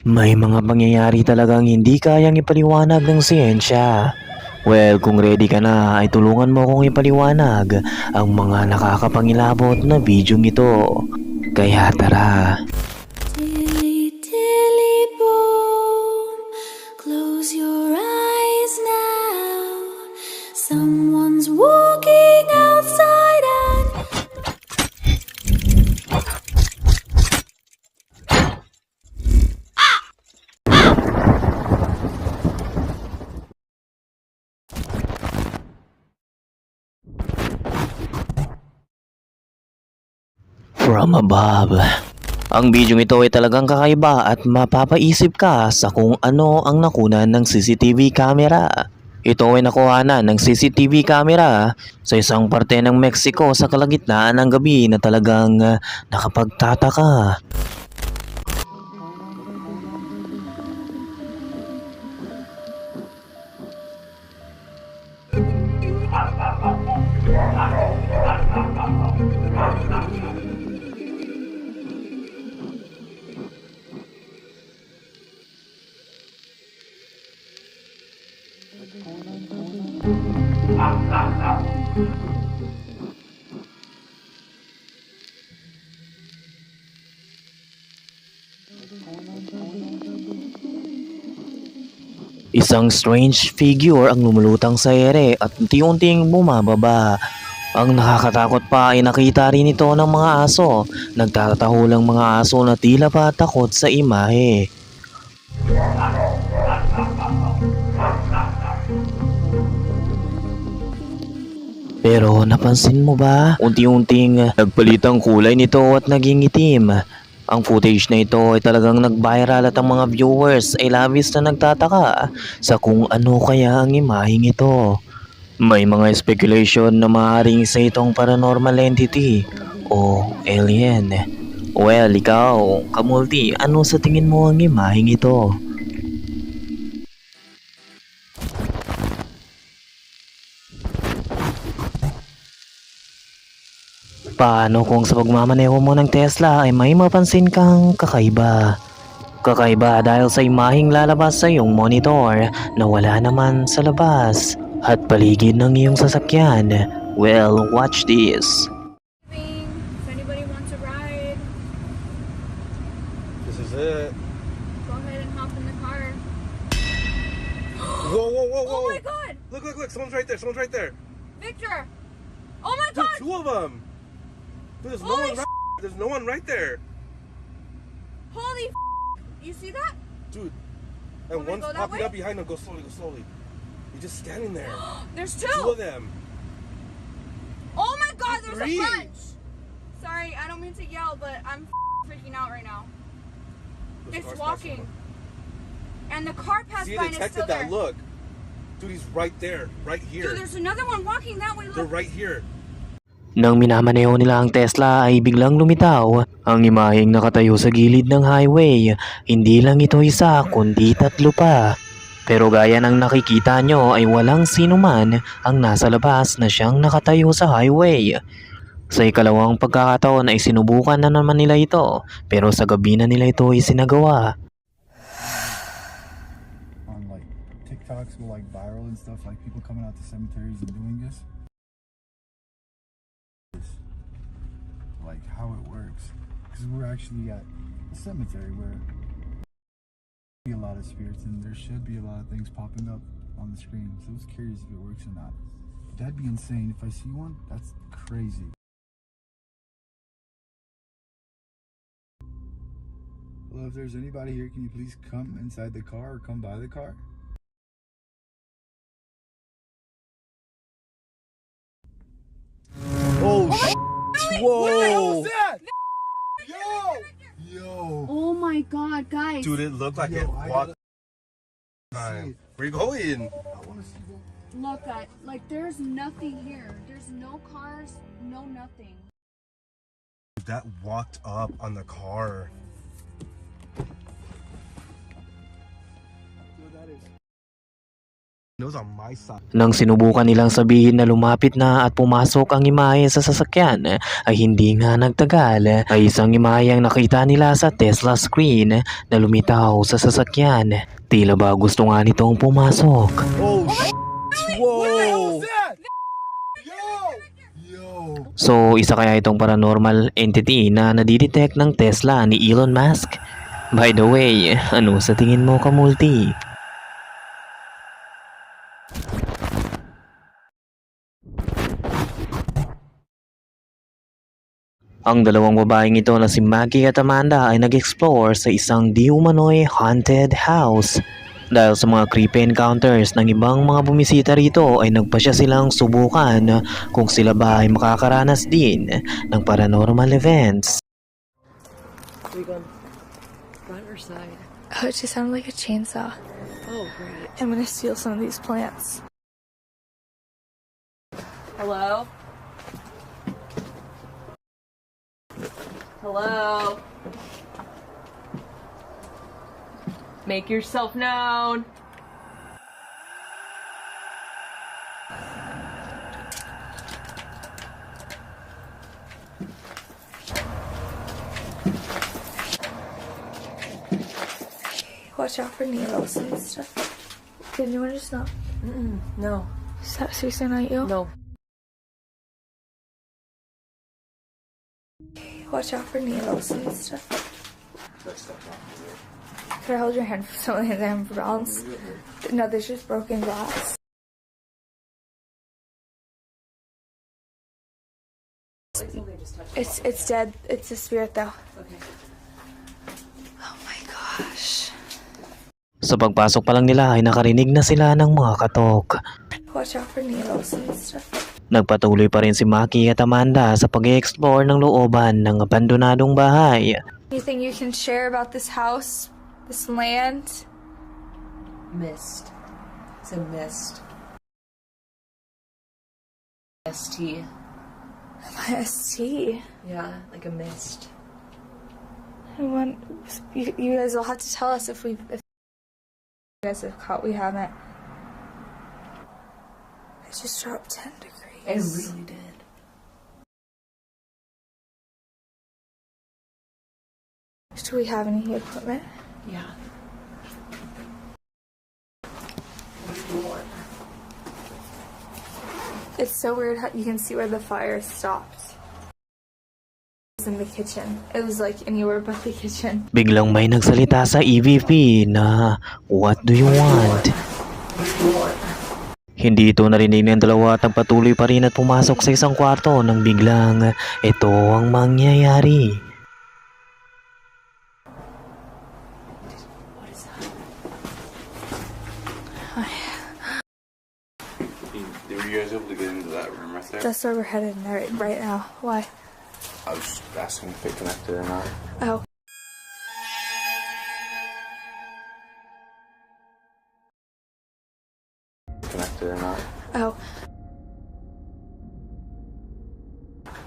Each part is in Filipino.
May mga pangyayari talagang hindi kayang ipaliwanag ng siyensya. Well, kung ready ka na, ay tulungan mo akong ipaliwanag ang mga nakakapangilabot na bidyong ito. Kaya tara. From above. Ang bidyong ito ay talagang kakaiba at mapapaisip ka sa kung ano ang nakunan ng CCTV camera. Ito ay nakuhanan ng CCTV camera sa isang parte ng Mexico sa kalagitnaan ng gabi na talagang nakapagtataka. Isang strange figure ang lumulutang sa ere at unti-unting bumababa. Ang nakakatakot pa ay nakita rin ito ng mga aso. Nagtatahulang mga aso na tila pa takot sa imahe. Pero napansin mo ba? Unti-unting nagpalit ang kulay nito at naging itim. Ang footage na ito ay talagang nag-viral at ang mga viewers ay labis na nagtataka sa kung ano kaya ang imaheng ito. May mga speculation na maaaring isa itong paranormal entity o alien. Well, ikaw, Kamulti, ano sa tingin mo ang imaheng ito? Paano kung sa pagmamaneho mo ng Tesla ay may mapansin kang kakaiba? Kakaiba dahil sa imaheng lalabas sa iyong monitor na wala naman sa labas at paligid ng iyong sasakyan. Well, watch this. This is it. go ahead and hop in the car. Whoa, whoa, whoa, whoa. Oh my god! Look, look, look. Someone's right there. Someone's right there. Victor! Oh my Dude, god! two of them. There's no one right There's no one right there. Holy f- You see that? Dude. And one's popping up behind them. Go slowly, go slowly. You're just standing there. There's two two! of them. Oh my god, there's Three. a bunch! Sorry, I don't mean to yell, but I'm freaking out right now. There's It's walking. And the car passed See, by and it's still detected there. Look. Dude, he's right there. Right here. Dude, there's another one walking that way. They're right here. Nang minamaneho nila ang Tesla ay biglang lumitaw ang imaheng nakatayo sa gilid ng highway. Hindi lang ito isa kundi tatlo pa. Pero gaya ng nakikita nyo ay walang sino man ang nasa labas na siyang nakatayo sa highway. Sa ikalawang pagkakataon ay sinubukan na naman nila ito pero sa gabi na nila ito isinagawa. on like TikToks go like viral and stuff, like people coming out to cemeteries and doing this. Because we're actually at a cemetery where be a lot of spirits and there should be a lot of things popping up on the screen. So I was curious if it works or not. That'd be insane. If I see one, that's crazy. Hello, if there's anybody here, can you please come inside the car or come by the car? Oh, sh- Whoa! That? Yo! Yo! Oh my god, guys. Dude, it looked like Yo, it I walked gotta see time. it. Where you going? I want to see the. Look at, like, there's nothing here. There's no cars, no nothing. That walked up on the car. Those on my side. Nang sinubukan nilang sabihin na lumapit na at pumasok ang imahe sa sasakyan ay hindi nga nagtagal ay isang imahe ang nakita nila sa Tesla screen na lumitaw sa sasakyan. Tila ba gusto nga nitong pumasok. Oh, Whoa! So isa kaya itong paranormal entity na nadidetect ng Tesla ni Elon Musk? By the way, ano sa tingin mo kamulti? Ang dalawang babaeng ito na si Maggie at Amanda ay nag-explore sa isang di umano'y haunted house. Dahil sa mga creepy encounters ng ibang mga bumisita rito ay nagpasya silang subukan kung sila ba ay makakaranas din ng paranormal events. Front or side? Oh, it just sounded like a chainsaw. Oh, great. I'm gonna steal some of these plants. Hello? Hello? Make yourself known. Watch out for needles and stuff. Did anyone just not? No, Is that seriously not you? no. Watch out for needles and stuff. Could I hold your hand for something that I'm for balance? No, there's just broken glass. It's it's dead. It's a spirit though. Okay. Oh my gosh. Sa pagpasok pa lang nila ay nakarinig na sila ng mga katok. Watch out for needles and stuff. Nagpatuloy pa rin si Maki at Amanda sa pag-explore ng looban ng abandonadong bahay. Anything you can share about this house, this land? Mist. It's a mist. ST. My ST. Yeah, like a mist. I want you, you guys will have to tell us if we if you guys have caught. We haven't. It just dropped ten degrees. It really did. Do we have any equipment? Yeah. It's so weird how you can see where the fire stopped. It was in the kitchen. It was like anywhere but the kitchen. Biglang may nagsalita sa EVP na, What do you want? Hindi ito narinig ng dalawa at patuloy pa rin at pumasok sa isang kwarto nang biglang ito ang mangyayari. Were you guys able to get into that room right there? That's where we're headed right, right now. Why? I was asking if it connected or not. Oh. Connected or not. Oh.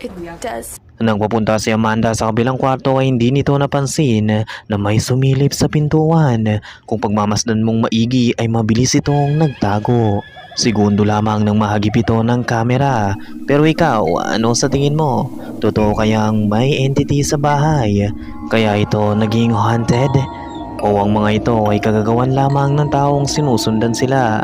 It does. Nang papunta si Amanda sa kabilang kwarto ay hindi nito napansin na may sumilip sa pintuan. Kung pagmamasdan mong maigi ay mabilis itong nagtago. Segundo lamang nang mahagip ito ng kamera. Pero ikaw, ano sa tingin mo? Totoo kayang may entity sa bahay? Kaya ito naging haunted? O ang mga ito ay kagagawan lamang ng taong sinusundan sila?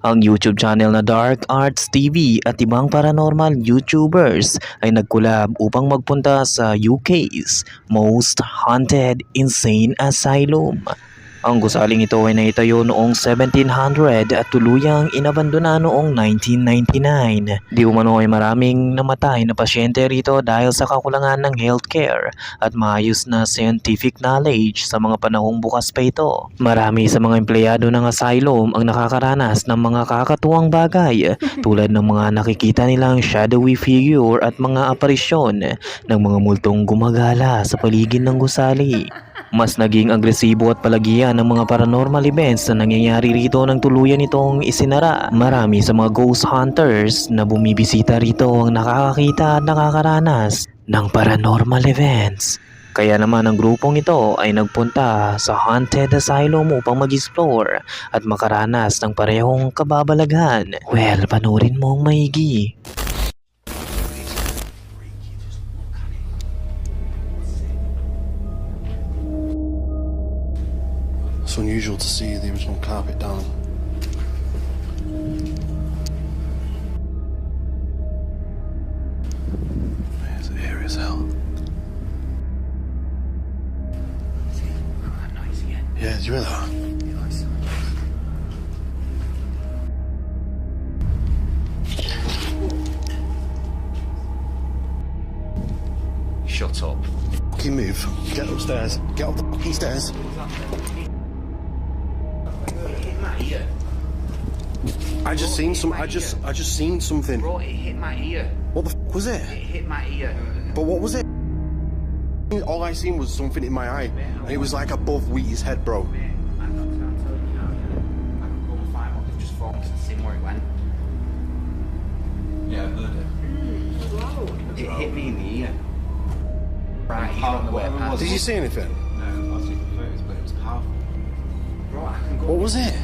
Ang YouTube channel na Dark Arts TV at ibang paranormal YouTubers ay nagkulab upang magpunta sa UK's Most Haunted Insane Asylum. Ang gusaling ito ay naitayo noong 1700 at tuluyang inabandona noong 1999. Di umano ay maraming namatay na pasyente rito dahil sa kakulangan ng healthcare at maayos na scientific knowledge sa mga panahong bukas pa ito. Marami sa mga empleyado ng asylum ang nakakaranas ng mga kakatuwang bagay tulad ng mga nakikita nilang shadowy figure at mga aparisyon ng mga multong gumagala sa paligid ng gusali. Mas naging agresibo at palagian ng mga paranormal events na nangyayari rito ng tuluyan itong isinara. Marami sa mga ghost hunters na bumibisita rito ang nakakakita at nakakaranas ng paranormal events. Kaya naman ang grupong ito ay nagpunta sa Haunted Asylum upang mag-explore at makaranas ng parehong kababalaghan. Well, panurin mo ang maigi. Unusual to see the original carpet down. It's airy as hell. Yeah, did you hear that? Shut up. Fucking move. Get upstairs. Get up the fucking stairs. I just seen some. I just. I just seen something. Bro, it hit my ear. What the fuck was it? It hit my ear. But what was it? All I seen was something in my eye, and it was like above Wheaty's head, bro. Man, I'm not trying to tell you now. I can go and find what they've just phoned to see where it went. Yeah, I heard it. Mm, it hit me in the ear. Right here on the way whatever it was. past. Did you see anything? No, I'll take the photos, but it was powerful. Bro, I can go. What was it?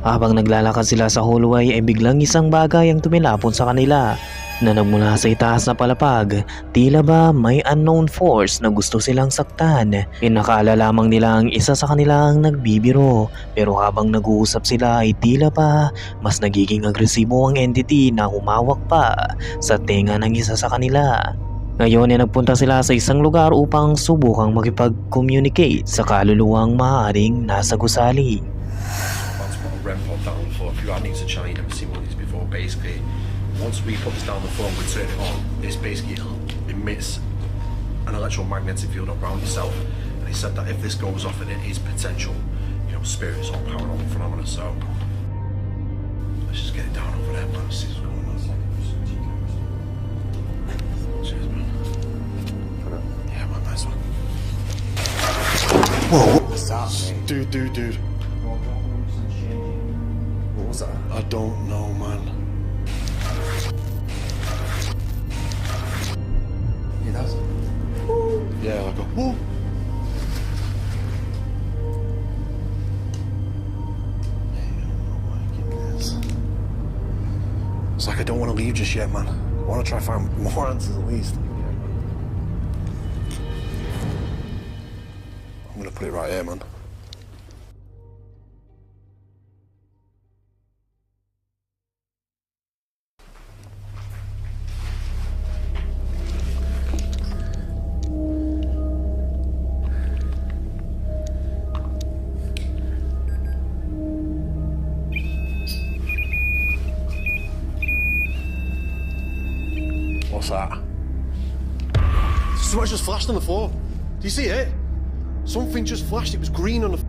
Habang naglalakad sila sa hallway ay biglang isang bagay ang tumilapon sa kanila na nagmula sa itaas na palapag. Tila ba may unknown force na gusto silang saktan. Pinakaala lamang nila ang isa sa kanila ang nagbibiro. Pero habang nag-uusap sila ay tila pa mas nagiging agresibo ang entity na humawak pa sa tenga ng isa sa kanila. Ngayon ay nagpunta sila sa isang lugar upang subukang makipag-communicate sa kaluluwang maaaring nasa gusali. That's what a REM pod down for. If you hadn't used a channel, you've never seen one of these before. Basically, once we put this down the phone, we turn it on. This basically emits an electromagnetic field around yourself. And he said that if this goes off, then it is potential, you know, spirits or paranormal phenomena. So let's just get it down over there, man. See what's going on. Cheers, man. Yeah, man, nice one. Whoa, what was dude? Dude, dude, dude. What was that? I don't know, man. Yeah, that's Yeah, like a whoo. My goodness. It's like I don't want to leave just yet, man. I want to try find more answers at least. I'm gonna put it right here, man. You see it? Something just flashed. It was green on the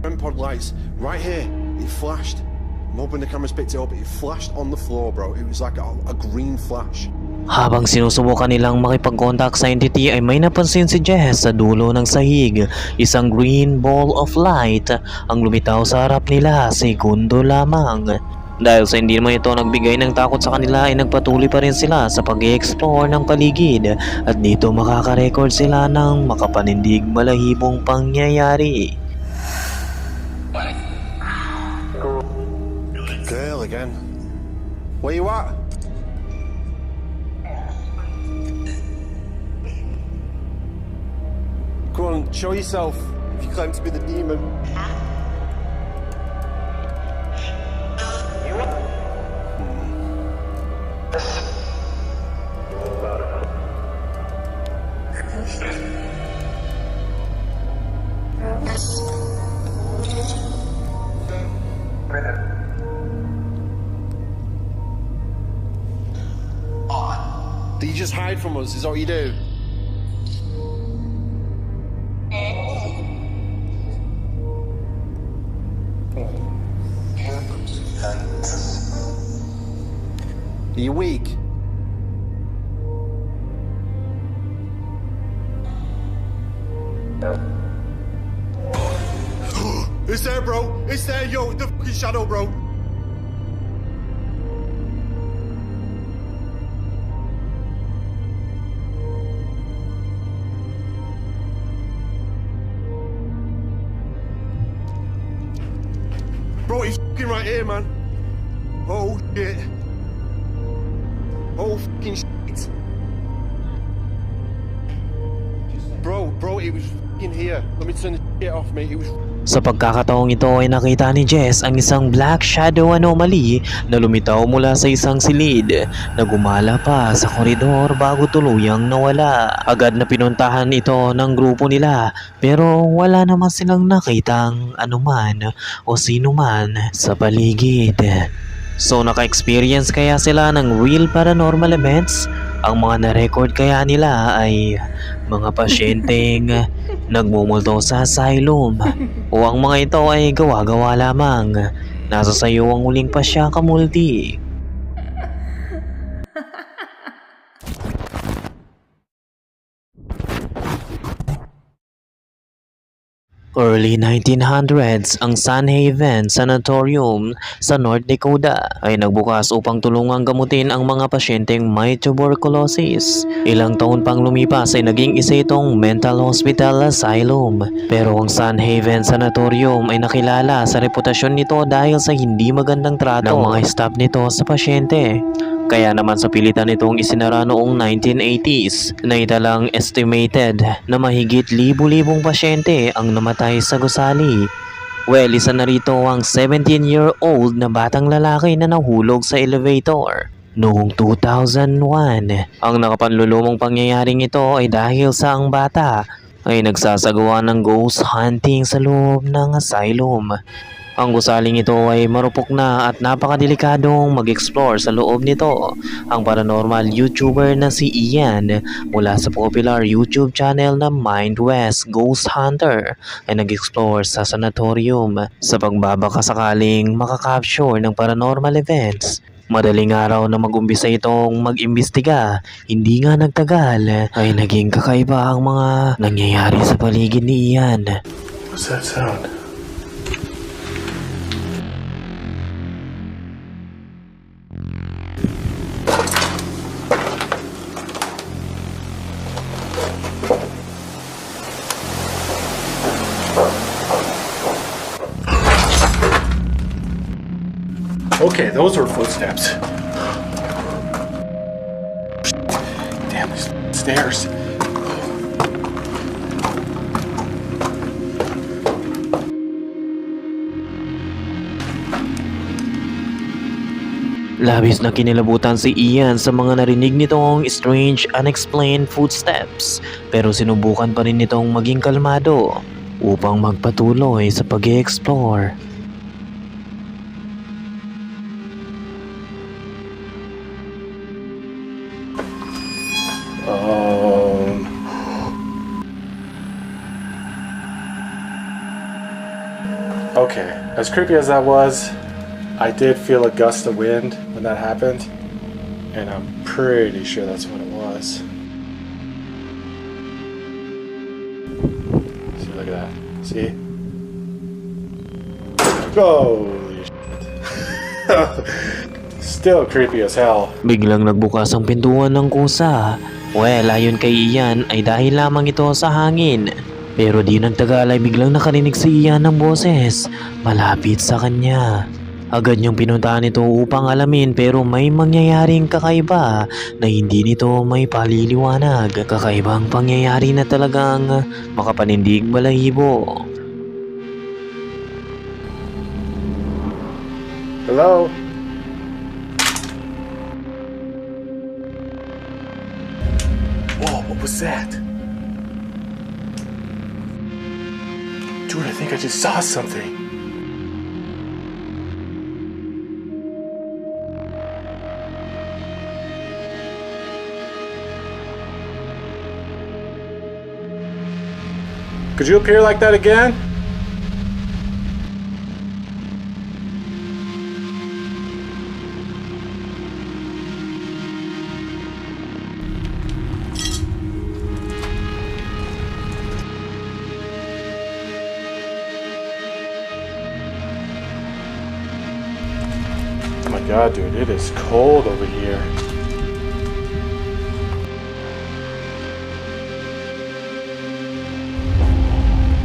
REM pod lights right here. It flashed. I'm hoping the cameras picked it up. It flashed on the floor, bro. It was like a, a green flash. Habang sinusubukan nilang makipag-contact sa entity ay may napansin si Jess sa dulo ng sahig. Isang green ball of light ang lumitaw sa harap nila segundo lamang. Dahil sa hindi naman ito nagbigay ng takot sa kanila ay nagpatuloy pa rin sila sa pag explore ng paligid at dito makaka-record sila ng makapanindig malahibong pangyayari. Girl again. Where you at? Come on, show yourself. If you claim to be the demon. From us? Is that what you do? Are you weak? Fucking right here, man. Oh shit. Oh fucking shit. Bro, bro, it was fucking here. Let me turn the shit off, mate. It was Sa pagkakataong ito ay nakita ni Jess ang isang black shadow anomaly na lumitaw mula sa isang silid na gumala pa sa koridor bago tuluyang nawala. Agad na pinuntahan ito ng grupo nila pero wala naman silang nakitang anuman o sino man sa paligid. So naka-experience kaya sila ng real paranormal events? Ang mga na-record kaya nila ay mga pasyenteng nagmumulto sa asylum o ang mga ito ay gawa-gawa lamang. Nasa sayo ang uling pasya kamulti. Early 1900s, ang Sun Haven Sanatorium sa North Dakota ay nagbukas upang tulungang gamutin ang mga pasyenteng may tuberculosis. Ilang taon pang lumipas ay naging isa itong mental hospital asylum. Pero ang Sun Haven Sanatorium ay nakilala sa reputasyon nito dahil sa hindi magandang trato ng mga staff nito sa pasyente. Kaya naman sa pilitan nitong isinara noong 1980s na italang estimated na mahigit libu-libong pasyente ang namatay sa gusali. Well, isa na rito ang 17-year-old na batang lalaki na nahulog sa elevator. Noong 2001, ang nakapanlulumong pangyayaring ito ay dahil sa ang bata ay nagsasagawa ng ghost hunting sa loob ng asylum. Ang gusaling ito ay marupok na at napakadelikadong mag-explore sa loob nito. Ang paranormal YouTuber na si Ian mula sa popular YouTube channel na Mind West Ghost Hunter ay nag-explore sa sanatorium sa pagbabaka sakaling makakapture ng paranormal events. Madaling araw na mag-umpisa itong mag-imbestiga, hindi nga nagtagal ay naging kakaiba ang mga nangyayari sa paligid ni Ian. What's that sound? Okay, those were footsteps. Damn, these stairs. Labis na kinilabutan si Ian sa mga narinig nitong strange unexplained footsteps pero sinubukan pa rin nitong maging kalmado upang magpatuloy sa pag as creepy as that was, I did feel a gust of wind when that happened, and I'm pretty sure that's what it was. See, look at that. See? Holy shit. Still creepy as hell. Biglang nagbukas ang pintuan ng kusa. Well, ayon kay Ian ay dahil lamang ito sa hangin. Pero di nagtagal ay biglang nakarinig si Ian ng boses malapit sa kanya. Agad niyang pinuntahan ito upang alamin pero may mangyayaring kakaiba na hindi nito may paliliwanag. Kakaibang pangyayari na talagang makapanindig balahibo. Hello? Whoa, what was that? Dude, I think I just saw something. Could you appear like that again? God, it is cold over here.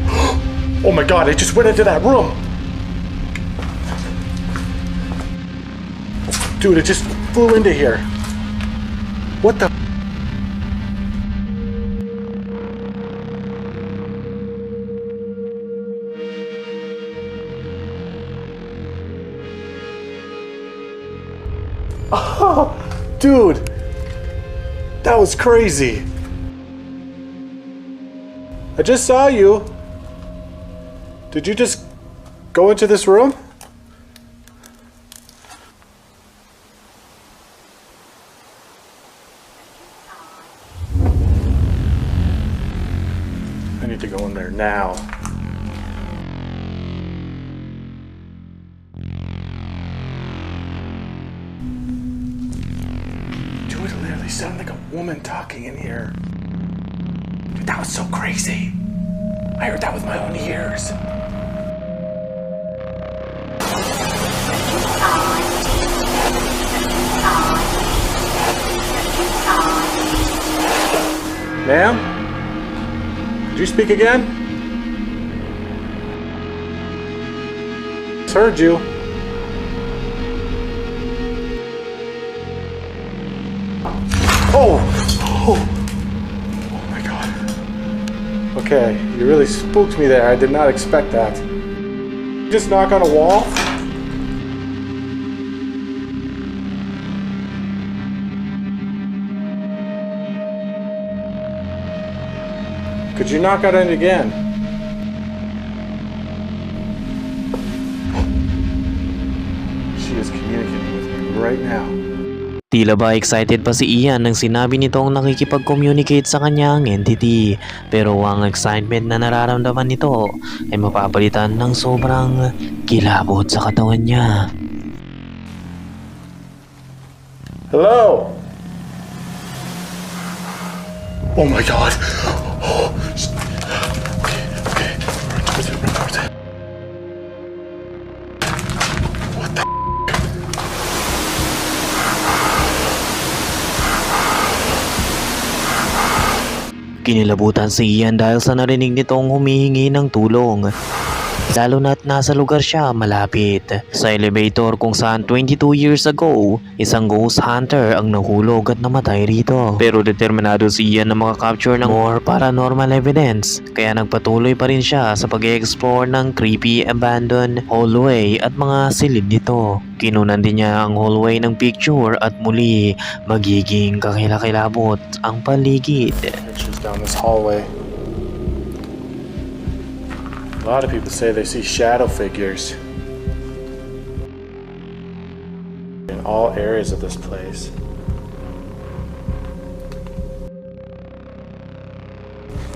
Oh my god, it just went into that room! Dude, it just flew into here. What the? Dude, that was crazy. I just saw you. Did you just go into this room? Literally sounded like a woman talking in here. Dude, that was so crazy. I heard that with my own ears. Ma'am? Did you speak again? Heard you. Okay, you really spooked me there. I did not expect that. Just knock on a wall? Could you knock on it again? She is communicating with me right now. Tila ba excited pa si Ian nang sinabi nitong nakikipag-communicate sa kanyang entity. Pero ang excitement na nararamdaman nito ay mapapalitan ng sobrang kilabot sa katawan niya. Hello? Oh my god. Oh, Kinilabutan si Ian dahil sa narinig nitong humihingi ng tulong. Lalo na't nasa lugar siya malapit sa elevator kung saan 22 years ago, isang ghost hunter ang nahulog at namatay rito. Pero determinado si Ian na makakapture ng more paranormal evidence kaya nagpatuloy pa rin siya sa pag-explore ng creepy abandoned hallway at mga silid nito. Kinunan din niya ang hallway ng picture at muli magiging kakilakilabot ang paligid. pictures down this hallway. A lot of people say they see shadow figures in all areas of this place.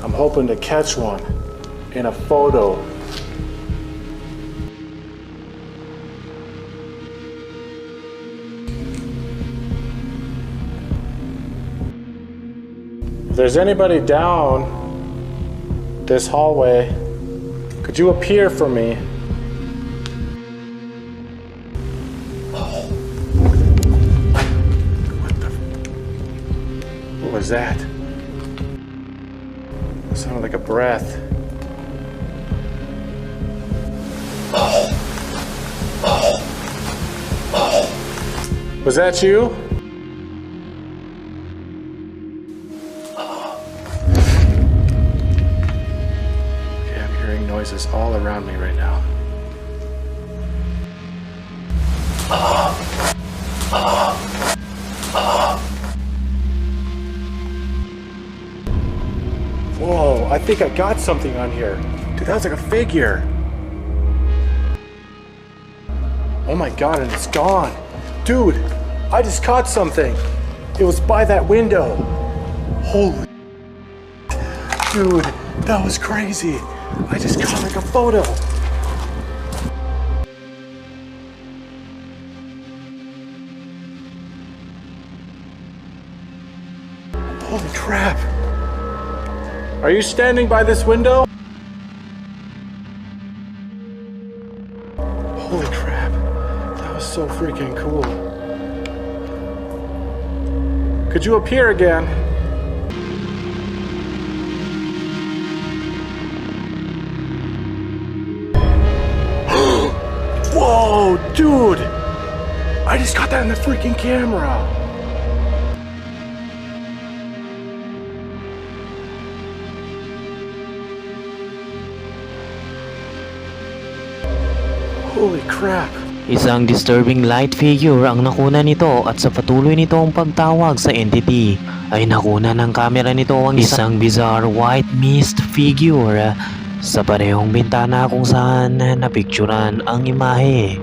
I'm hoping to catch one in a photo. If there's anybody down this hallway, could you appear for me? Oh. What the? What was that? It sounded like a breath. Oh. Oh. Was that you? Think I got something on here. Dude, that was like a figure. Oh my god, and it's gone. Dude, I just caught something. It was by that window. Holy. Dude, That was crazy. I just caught like a photo. Are you standing by this window? Holy crap. That was so freaking cool. Could you appear again? Whoa, dude! I just got that in the freaking camera. Holy crap. Isang disturbing light figure ang nakuna nito at sa patuloy nitong pagtawag sa entity ay nakuna ng kamera nito ang isang bizarre white mist figure sa parehong bintana kung saan napicturan ang imahe.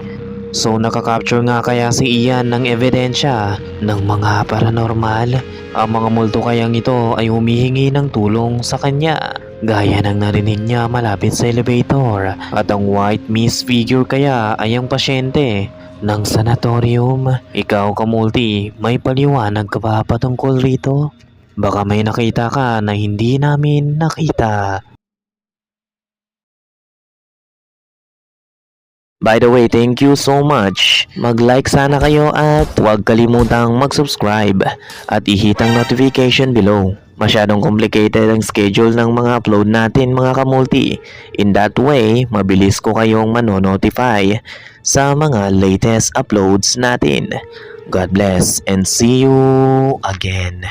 So nakakapture nga kaya si Ian ng ebidensya ng mga paranormal. Ang mga multo kayang ito ay humihingi ng tulong sa kanya. Gaya ng narinig niya malapit sa elevator at ang white mist figure kaya ay ang pasyente ng sanatorium. Ikaw kamulti, may paliwanag ka ba patungkol rito? Baka may nakita ka na hindi namin nakita. By the way, thank you so much. Mag-like sana kayo at huwag kalimutang mag-subscribe at i-hit ang notification below. Masyadong complicated ang schedule ng mga upload natin mga kamulti. In that way, mabilis ko kayong manonotify sa mga latest uploads natin. God bless and see you again.